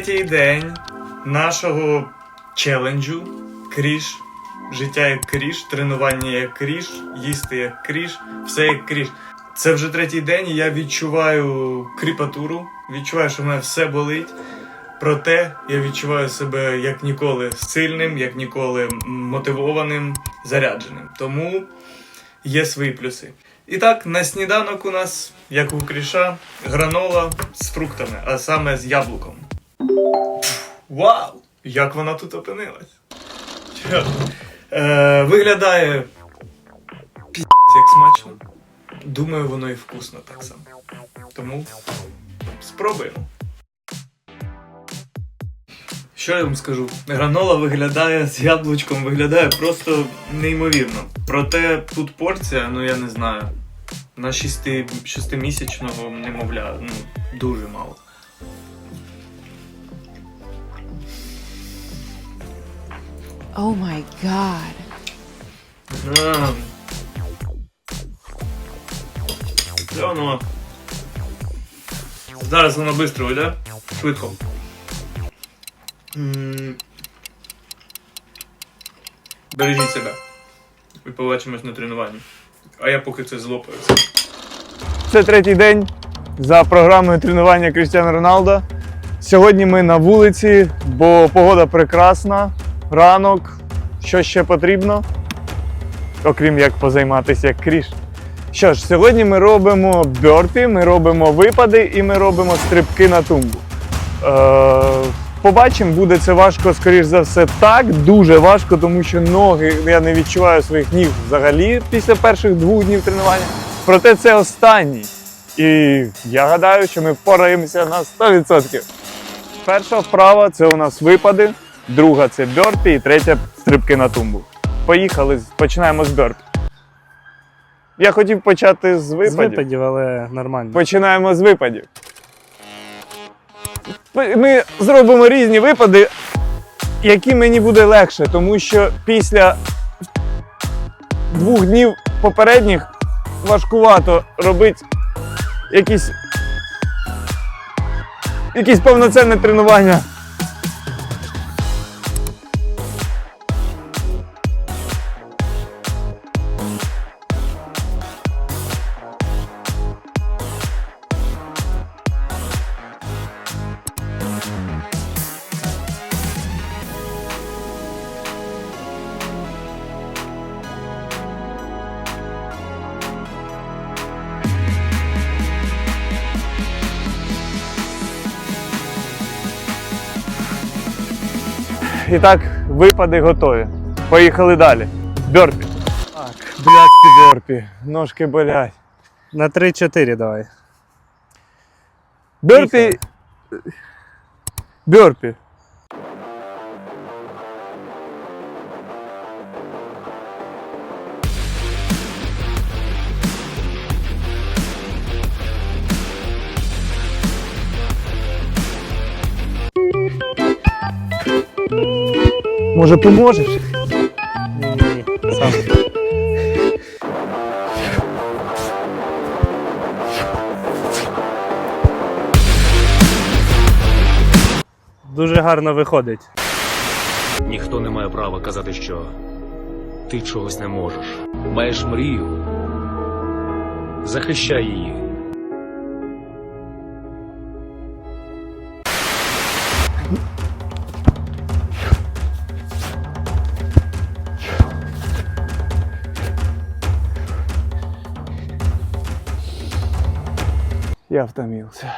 третій день нашого челенджу Кріш. Життя як кріш, тренування як кріш, їсти як кріш, все як кріш. Це вже третій день, і я відчуваю кріпатуру, відчуваю, що в мене все болить. Проте я відчуваю себе як ніколи сильним, як ніколи мотивованим, зарядженим. Тому є свої плюси. І так, на сніданок у нас, як у кріша, гранола з фруктами, а саме з яблуком. Вау! Як вона тут опинилась? Е, виглядає пі***ць як смачно. Думаю, воно і вкусно так само. Тому спробуємо. Що я вам скажу? Гранола виглядає з яблучком, виглядає просто неймовірно. Проте тут порція, ну я не знаю, на шести, шестимісячного немовля, ну, дуже мало. Oh my god. А. Це воно. Зараз воно швидко йде. Швидко. М. Бережіть себе. І побачимось на тренуванні. А я поки це злопаю. Це третій день за програмою тренування Крістіана Роналда. Сьогодні ми на вулиці, бо погода прекрасна, ранок. Що ще потрібно? Окрім як позайматися як кріш. Що ж, сьогодні ми робимо бьорпі, ми робимо випади і ми робимо стрибки на тумбу. Е, побачимо, буде це важко, скоріш за все, так. Дуже важко, тому що ноги, я не відчуваю своїх ніг взагалі після перших двох днів тренування. Проте це останній. І я гадаю, що ми впораємося на 100%. Перша вправа це у нас випади, друга це бьорпі і третя стрибки на тумбу. Поїхали, починаємо з бьорпі. Я хотів почати з З випадів. випадів, але нормально. Починаємо з випадів. Ми зробимо різні випади, які мені буде легше, тому що після двох днів попередніх важкувато робити якісь, якісь повноцінне тренування. І так, випади готові. Поїхали далі. Бьорпі. Так, блядські бьорпі. Ножки болять. На 3-4 давай. Бьорпі. Бьорпі. Може, поможеш? Сам. Дуже гарно виходить. Ніхто не має права казати, що ти чогось не можеш. Маєш мрію. Захищай її. Я втомился.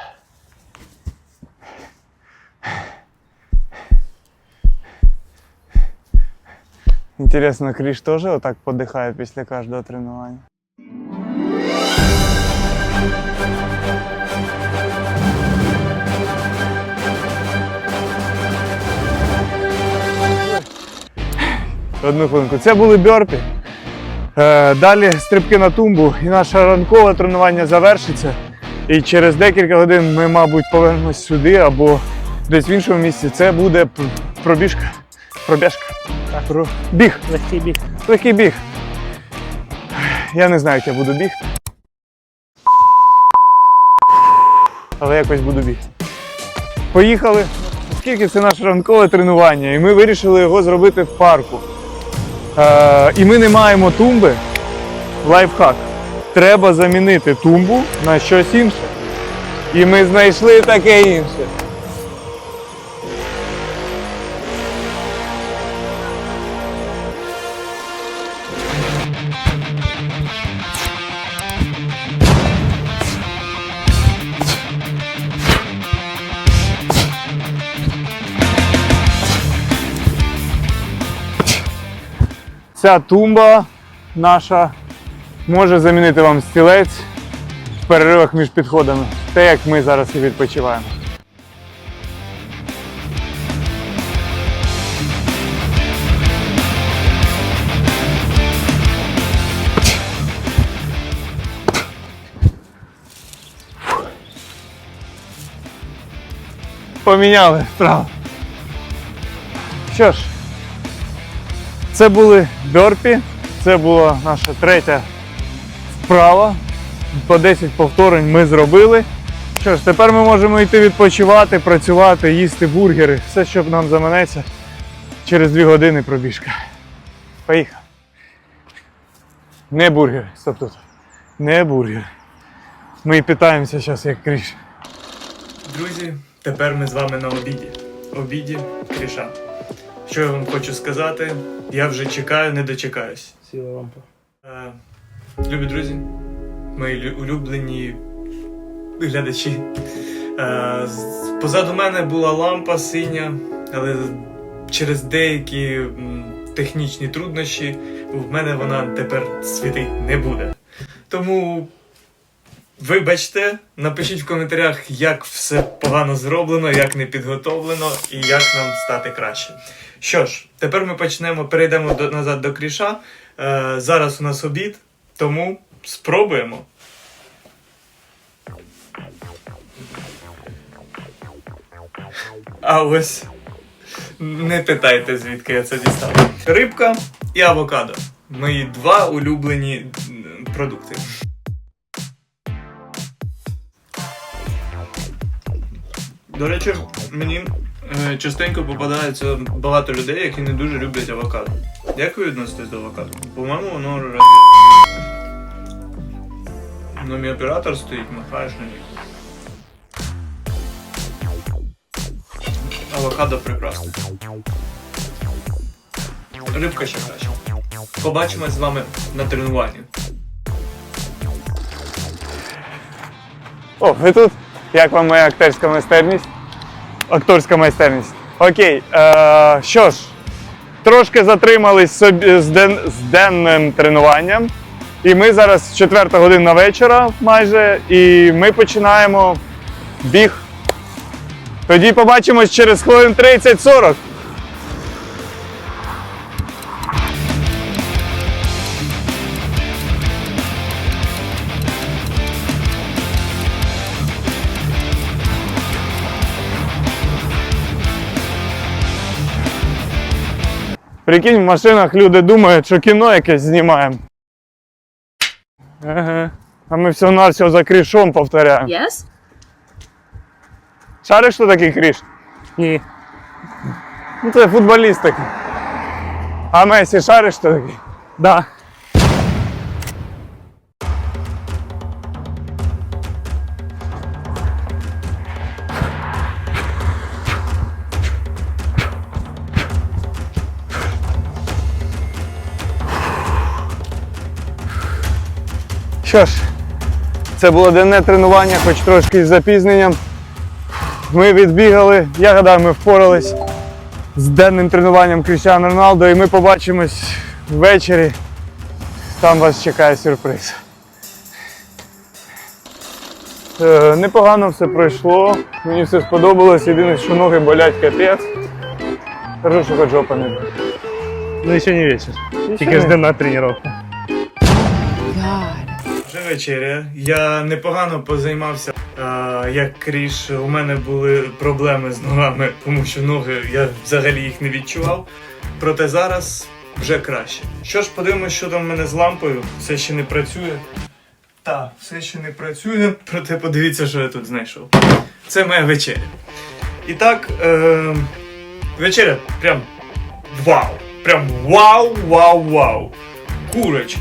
Интересно, Криш тоже вот так подыхает после каждого тренування? Одну хвилинку. Це були бьорпі. Е, Далі стрибки на тумбу і наше ранкове тренування завершиться. І через декілька годин ми, мабуть, повернемось сюди або десь в іншому місці. Це буде пробіжка. Пробіжка. Про... Біг. Легкий біг. Легкий біг. Я не знаю, як я буду бігти. Але якось буду бігти. Поїхали. оскільки це наше ранкове тренування, і ми вирішили його зробити в парку. Е, і ми не маємо тумби. Лайфхак. Треба замінити тумбу на щось інше. І ми знайшли таке інше. Ця тумба наша може замінити вам стілець в переривах між підходами. Те, як ми зараз і відпочиваємо. Поміняли вправо. Що ж, це були бьорпі, це була наша третя вправа. По 10 повторень ми зробили. Що ж, тепер ми можемо йти відпочивати, працювати, їсти бургери, все, що нам заманеться. Через 2 години пробіжка. Поїхали. Не бургери, стоп тут. Не бургери. Ми питаємося зараз як кріш. Друзі, тепер ми з вами на обіді. Обіді Кріша. Що я вам хочу сказати? Я вже чекаю, не дочекаюсь. Сіла лампа. Любі друзі, мої улюблені глядачі. Е, Позаду мене була лампа синя, але через деякі технічні труднощі в мене вона тепер світить не буде. Тому вибачте, напишіть в коментарях, як все погано зроблено, як не підготовлено і як нам стати краще. Що ж, тепер ми почнемо, перейдемо до, назад до кріша. Е, зараз у нас обід, тому спробуємо. А ось не питайте, звідки я це дістав. Рибка і авокадо. Мої два улюблені продукти. До речі, мені е, частенько попадається багато людей, які не дуже люблять авокадо. Як ви відноситесь до авокадо? По-моєму, воно роз'є. Ну, мій оператор стоїть, махаєш на ній. Авокадо прекрасно. Рибка ще краще. Побачимось з вами на тренуванні. О, ви тут? Як вам моя акторська майстерність? Акторська майстерність. Окей. Е, що ж, трошки затримались собі з, ден, з денним тренуванням. І ми зараз 4 година вечора майже, і ми починаємо біг. Тоді побачимось через хвилин 30-40. Прикинь, в машинах люди думають, що кіно якесь знімаємо. Ага. А ми все на все за крышом повторяємо. Yes? Шариш, що такий криш? Ні. Ну це футболіст такий. А Месі шариш що такий? Да. Що ж, це було денне тренування, хоч трошки з запізненням. Ми відбігали, я гадаю, ми впорались з денним тренуванням Крістіану Роналдо і ми побачимось ввечері. Там вас чекає сюрприз. Е, непогано все пройшло, мені все сподобалось, єдине, що ноги болять капець. Кажу, що хоч жопа не болить. Ну ще не вечір. Тільки ждемо на тренування. Вже вечеря. Я непогано позаймався. А, як кріш, у мене були проблеми з ногами, тому що ноги я взагалі їх не відчував. Проте зараз вже краще. Що ж, подивимось, що там в мене з лампою. Все ще не працює. Так, все ще не працює, проте подивіться, що я тут знайшов. Це моя вечеря. І так, е, вечеря прям вау! Прям вау, вау, вау! Курочка.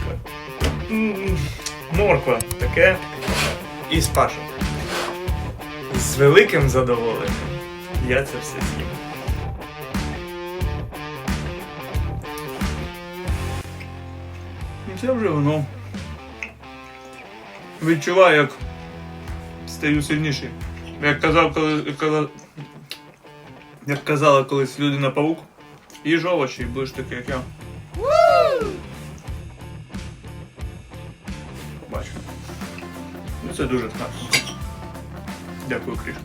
Морква таке. І спашок. З великим задоволенням я це все з'їм. І це вже воно. Відчуваю, як стаю сильніший. Як казав, коли, коли як казала колись людина паук, їж овочі і будеш такий, як я. Це дуже смачно. Дякую, Кріш.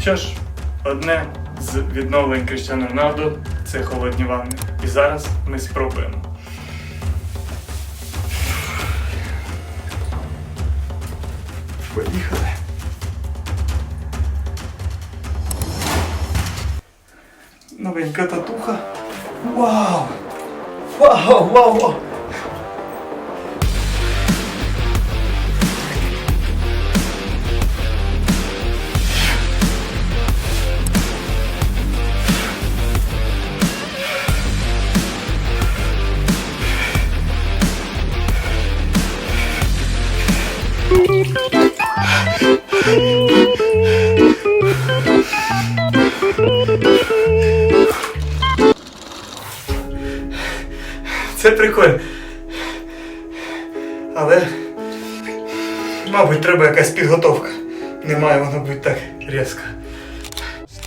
Що ж, одне з відновлень Кріштіану Роналду це холодні ванни. І зараз ми спробуємо. Поїхали. Новенька татуха. Вау! Вау, вау, вау! Але, мабуть, треба якась підготовка. Не має воно бути так різко.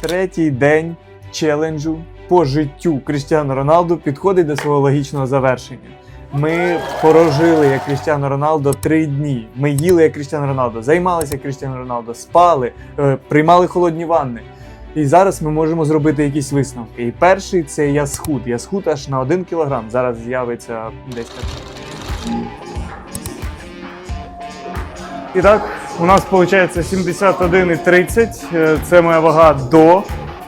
Третій день челенджу по життю Крістіану Роналду підходить до свого логічного завершення. Ми порожили як Крістіану Роналдо три дні. Ми їли як Крістіану Роналдо, займалися як Крістіану Роналдо, спали, е, приймали холодні ванни. І зараз ми можемо зробити якісь висновки. І перший це я схуд. Я схуд аж на 1 кілограм. Зараз з'явиться десь так. І так, у нас виходить 71,30. Е, Це моя вага до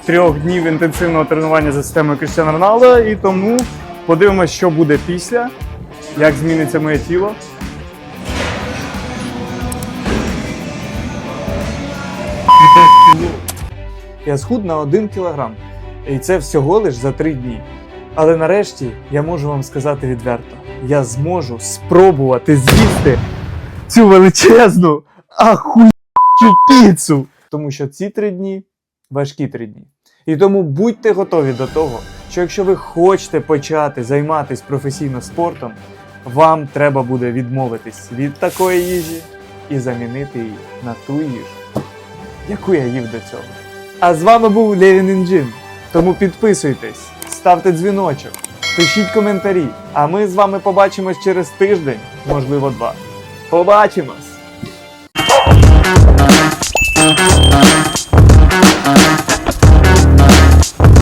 трьох днів інтенсивного тренування за системою Крістіана Роналда. І тому подивимося, що буде після, як зміниться моє тіло. Я схуд на 1 кілограм. І це всього лиш за 3 дні. Але нарешті я можу вам сказати відверто: я зможу спробувати з'їсти цю величезну ахуєчу піцу. Тому що ці три дні важкі три дні. І тому будьте готові до того, що якщо ви хочете почати займатися професійно спортом, вам треба буде відмовитись від такої їжі і замінити її на ту їжу, яку я їв до цього. А з вами був Левін Інджин. Тому підписуйтесь, ставте дзвіночок, пишіть коментарі. А ми з вами побачимось через тиждень, можливо, два. Побачимось!